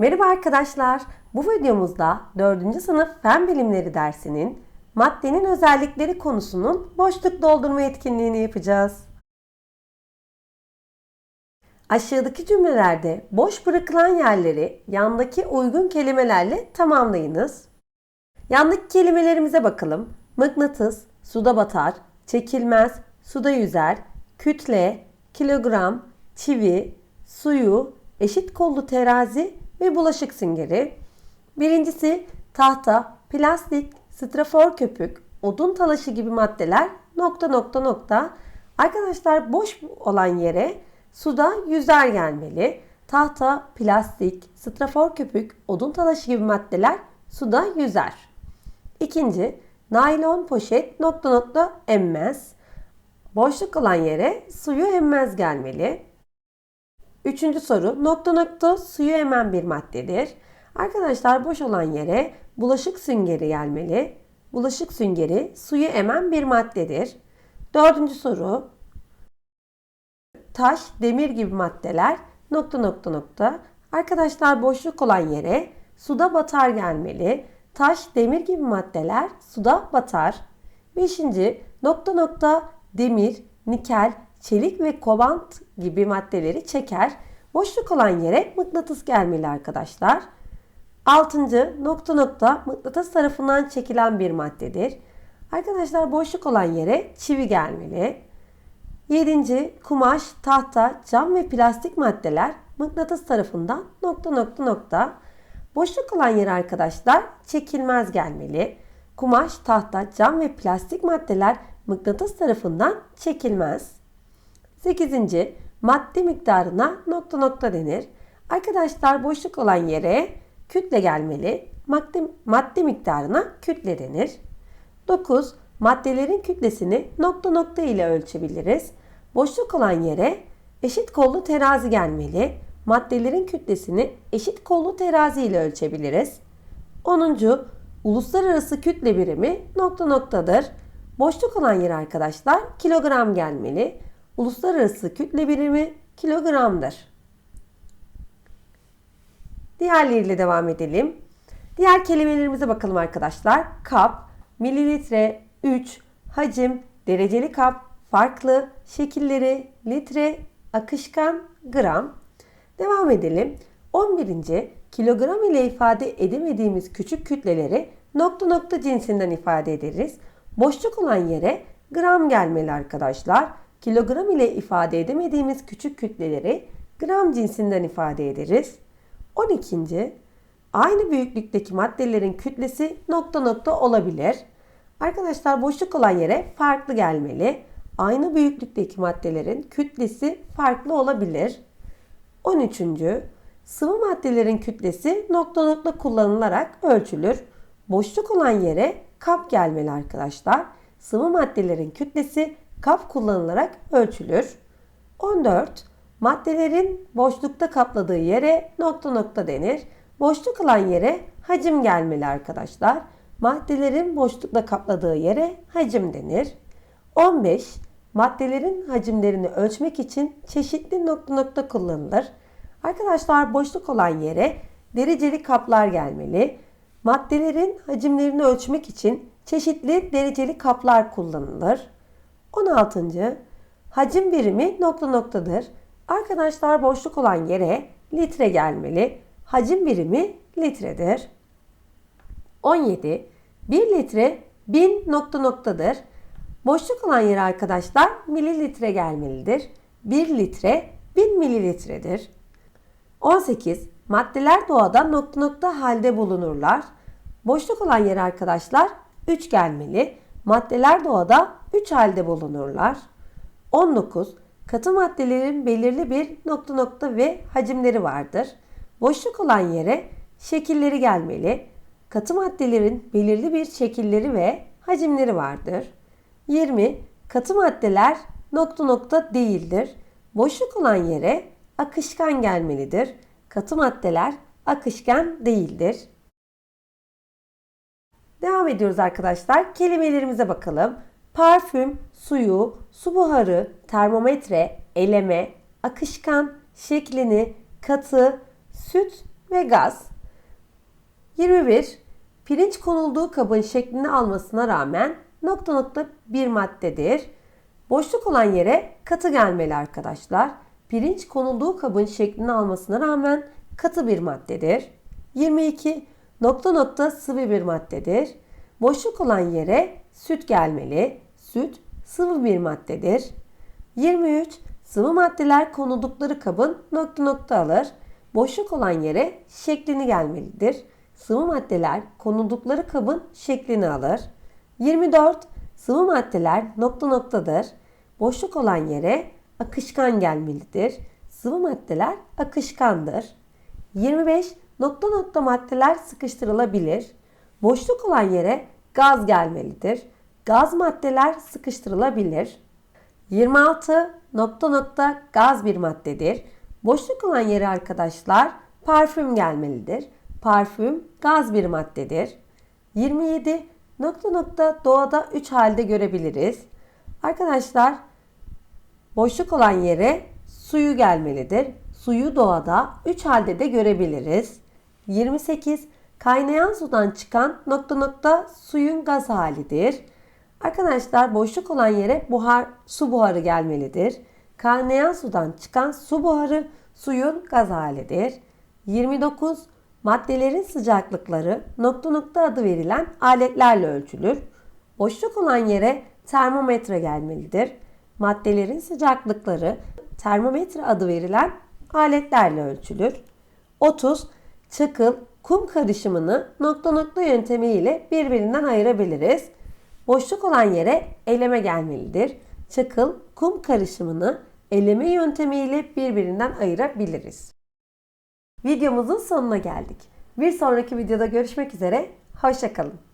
Merhaba arkadaşlar. Bu videomuzda 4. sınıf Fen Bilimleri dersinin maddenin özellikleri konusunun boşluk doldurma etkinliğini yapacağız. Aşağıdaki cümlelerde boş bırakılan yerleri yandaki uygun kelimelerle tamamlayınız. Yandaki kelimelerimize bakalım. Mıknatıs, suda batar, çekilmez, suda yüzer, kütle, kilogram, çivi, suyu, eşit kollu terazi ve bulaşık süngeri. Birincisi tahta, plastik, strafor köpük, odun talaşı gibi maddeler nokta nokta nokta. Arkadaşlar boş olan yere suda yüzer gelmeli. Tahta, plastik, strafor köpük, odun talaşı gibi maddeler suda yüzer. İkinci, naylon poşet nokta nokta emmez. Boşluk olan yere suyu emmez gelmeli. Üçüncü soru nokta nokta suyu emen bir maddedir. Arkadaşlar boş olan yere bulaşık süngeri gelmeli. Bulaşık süngeri suyu emen bir maddedir. Dördüncü soru taş, demir gibi maddeler nokta nokta nokta. Arkadaşlar boşluk olan yere suda batar gelmeli. Taş, demir gibi maddeler suda batar. Beşinci nokta nokta demir, nikel, çelik ve kobalt gibi maddeleri çeker. Boşluk olan yere mıknatıs gelmeli arkadaşlar. Altıncı nokta nokta mıknatıs tarafından çekilen bir maddedir. Arkadaşlar boşluk olan yere çivi gelmeli. Yedinci kumaş, tahta, cam ve plastik maddeler mıknatıs tarafından nokta nokta nokta. Boşluk olan yere arkadaşlar çekilmez gelmeli. Kumaş, tahta, cam ve plastik maddeler mıknatıs tarafından çekilmez. 8. Madde miktarına nokta nokta denir. Arkadaşlar boşluk olan yere kütle gelmeli. Madde, madde miktarına kütle denir. 9. Maddelerin kütlesini nokta nokta ile ölçebiliriz. Boşluk olan yere eşit kollu terazi gelmeli. Maddelerin kütlesini eşit kollu terazi ile ölçebiliriz. 10. Uluslararası kütle birimi nokta noktadır. Boşluk olan yere arkadaşlar kilogram gelmeli. Uluslararası kütle birimi kilogramdır. Diğerleriyle devam edelim. Diğer kelimelerimize bakalım arkadaşlar. Kap, mililitre, 3, hacim, dereceli kap, farklı, şekilleri, litre, akışkan, gram. Devam edelim. 11. kilogram ile ifade edemediğimiz küçük kütleleri nokta nokta cinsinden ifade ederiz. Boşluk olan yere gram gelmeli arkadaşlar. Kilogram ile ifade edemediğimiz küçük kütleleri gram cinsinden ifade ederiz. 12. Aynı büyüklükteki maddelerin kütlesi nokta nokta olabilir. Arkadaşlar boşluk olan yere farklı gelmeli. Aynı büyüklükteki maddelerin kütlesi farklı olabilir. 13. Sıvı maddelerin kütlesi nokta nokta kullanılarak ölçülür. Boşluk olan yere kap gelmeli arkadaşlar. Sıvı maddelerin kütlesi kap kullanılarak ölçülür. 14. Maddelerin boşlukta kapladığı yere nokta nokta denir. Boşluk olan yere hacim gelmeli arkadaşlar. Maddelerin boşlukta kapladığı yere hacim denir. 15. Maddelerin hacimlerini ölçmek için çeşitli nokta nokta kullanılır. Arkadaşlar boşluk olan yere dereceli kaplar gelmeli. Maddelerin hacimlerini ölçmek için çeşitli dereceli kaplar kullanılır. 16. Hacim birimi nokta noktadır. Arkadaşlar boşluk olan yere litre gelmeli. Hacim birimi litredir. 17. 1 litre 1000 nokta noktadır. Boşluk olan yere arkadaşlar mililitre gelmelidir. 1 litre 1000 mililitredir. 18. Maddeler doğada nokta nokta halde bulunurlar. Boşluk olan yere arkadaşlar 3 gelmeli. Maddeler doğada 3 halde bulunurlar. 19. Katı maddelerin belirli bir nokta nokta ve hacimleri vardır. Boşluk olan yere şekilleri gelmeli. Katı maddelerin belirli bir şekilleri ve hacimleri vardır. 20. Katı maddeler nokta nokta değildir. Boşluk olan yere akışkan gelmelidir. Katı maddeler akışkan değildir. Devam ediyoruz arkadaşlar. Kelimelerimize bakalım. Parfüm, suyu, su buharı, termometre, eleme, akışkan, şeklini, katı, süt ve gaz. 21. Pirinç konulduğu kabın şeklini almasına rağmen nokta nokta bir maddedir. Boşluk olan yere katı gelmeli arkadaşlar. Pirinç konulduğu kabın şeklini almasına rağmen katı bir maddedir. 22. Nokta nokta sıvı bir maddedir. Boşluk olan yere süt gelmeli. Süt sıvı bir maddedir. 23. Sıvı maddeler konuldukları kabın nokta nokta alır. Boşluk olan yere şeklini gelmelidir. Sıvı maddeler konuldukları kabın şeklini alır. 24. Sıvı maddeler nokta noktadır. Boşluk olan yere akışkan gelmelidir. Sıvı maddeler akışkandır. 25. Nokta nokta maddeler sıkıştırılabilir. Boşluk olan yere gaz gelmelidir. Gaz maddeler sıkıştırılabilir. 26. Nokta nokta gaz bir maddedir. Boşluk olan yere arkadaşlar parfüm gelmelidir. Parfüm gaz bir maddedir. 27. Nokta nokta doğada 3 halde görebiliriz. Arkadaşlar boşluk olan yere suyu gelmelidir. Suyu doğada 3 halde de görebiliriz. 28. Kaynayan sudan çıkan nokta nokta suyun gaz halidir. Arkadaşlar boşluk olan yere buhar, su buharı gelmelidir. Kaynayan sudan çıkan su buharı suyun gaz halidir. 29. Maddelerin sıcaklıkları nokta nokta adı verilen aletlerle ölçülür. Boşluk olan yere termometre gelmelidir. Maddelerin sıcaklıkları termometre adı verilen aletlerle ölçülür. 30. Çakıl, kum karışımını nokta nokta yöntemiyle birbirinden ayırabiliriz. Boşluk olan yere eleme gelmelidir. Çakıl, kum karışımını eleme yöntemiyle birbirinden ayırabiliriz. Videomuzun sonuna geldik. Bir sonraki videoda görüşmek üzere. Hoşçakalın.